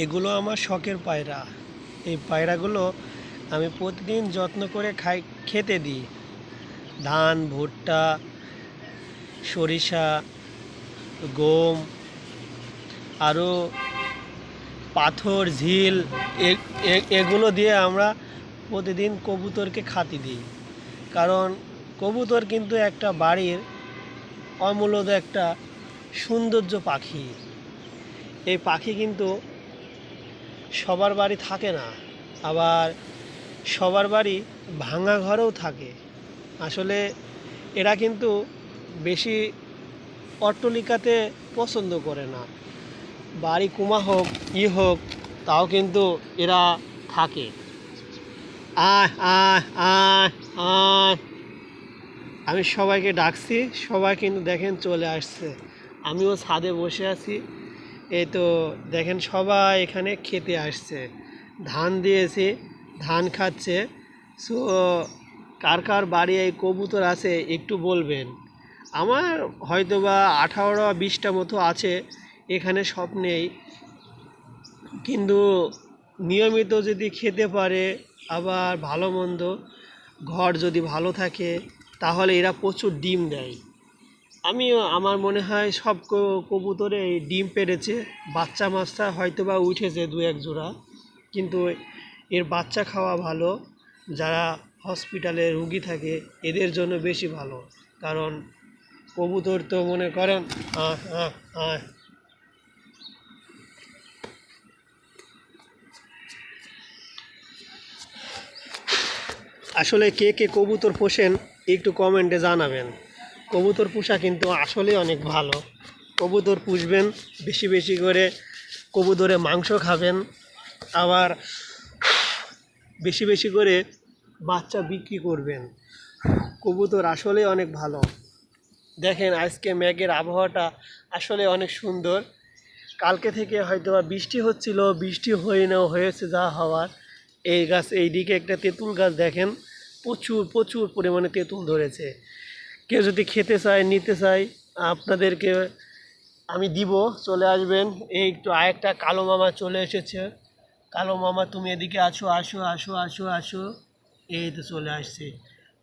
এগুলো আমার শখের পায়রা। এই পায়রাগুলো আমি প্রতিদিন যত্ন করে খাই, খেতে দিই। ধান, ভুট্টা, সরিষা, গম আরও পাথর, ঝিল এগুলো দিয়ে আমরা প্রতিদিন কবুতরকে খাতি দিই। কারণ কবুতর কিন্তু একটা বাড়ির অমূল্য একটা সৌন্দর্য পাখি। এই পাখি কিন্তু সবার বাড়ি থাকে না, আবার সবার বাড়ি ভাঙা ঘরেও থাকে। আসলে এরা কিন্তু বেশি অট্টলিকাতে পছন্দ করে না। বাড়ি কুমা হোক, ই হোক, তাও কিন্তু এরা থাকে। আমি সবাইকে ডাকছি, সবাই কিন্তু দেখেন চলে আসছে। আমিও ছাদে বসে আছি। এই তো দেখেন সবাই এখানে খেতে আসছে। ধান দিয়েছি, ধান খাচ্ছে। সো, কার কার বাড়ি এই কবুতর আছে একটু বলবেন? আমার হয়তো বা আঠারো বিশটা মতো আছে, এখানে সব নেই। কিন্তু নিয়মিত যদি খেতে পারে, আবার ভালো মন্দ, ঘর যদি ভালো থাকে, তাহলে এরা প্রচুর ডিম দেয়। আমি আমার মনে হয় সব কবুতরে ডিম পেড়েছে। বাচ্চা মাছটা হয়তো বা উঠেছে দু, এক জোড়া। কিন্তু এর বাচ্চা খাওয়া ভালো। যারা হসপিটালে রুগী থাকে, এদের জন্য বেশি ভালো। কারণ কবুতর তো মনে করেন আসলে কে কে কবুতর পোষেন, একটু কমেন্টে জানাবেন। কবুতর পোষা কিন্তু আসলেই অনেক ভালো। কবুতর পুষবেন, বেশি বেশি করে কবুতরে মাংস খাবেন। আবার বেশি বেশি করে বাচ্চা বিক্রি করবেন। কবুতর আসলেই অনেক ভালো। দেখেন আজকে মেঘের আবহাওয়াটা আসলে অনেক সুন্দর। কালকে থেকে হয়তো বৃষ্টি হচ্ছিল, বৃষ্টি হয়ে নাও হয়েছে যা হওয়ার। এই গাছ এই দিকে একটা তেঁতুল গাছ দেখেন, প্রচুর প্রচুর পরিমাণে তেঁতুল ধরেছে। কেউ যদি খেতে চায়, নিতে চায়, আপনাদেরকে আমি দিব, চলে আসবেন। এই একটু আরেকটা কালো মামা চলে এসেছে। কালো মামা, তুমি এদিকে আসো আসো আসো আসো আসো। এই তো চলে আসছে।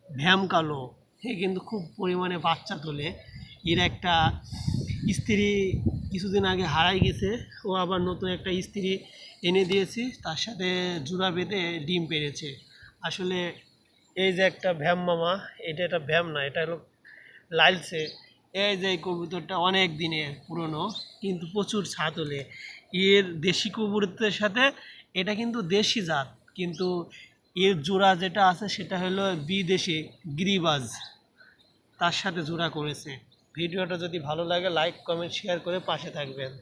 ভ্যাম কালো। এ কিন্তু খুব পরিমাণে বাচ্চা তোলে। এর একটা স্ত্রী কিছুদিন আগে হারাই গেছে। ও আবার নতুন একটা স্ত্রী এনে দিয়েছি। তার সাথে জোড়া বেঁধে ডিম পেরেছে আসলে এই যে একটা ভ্যাম মামা, এটা একটা ভ্যাম না, এটা হলো লালসে এই যে কবুতরটা অনেক দিনের পুরনো, কিন্তু প্রচুর ছাদ হলে। এর দেশি কবুতরের সাথে এটা কিন্তু দেশি জাত, কিন্তু এর জোড়া যেটা আছে সেটা হলো বিদেশি গিরিবাজ। তার সাথে জোড়া করেছে। ভিডিওটা যদি ভালো লাগে লাইক কমেন্ট শেয়ার করে পাশে থাকবেন।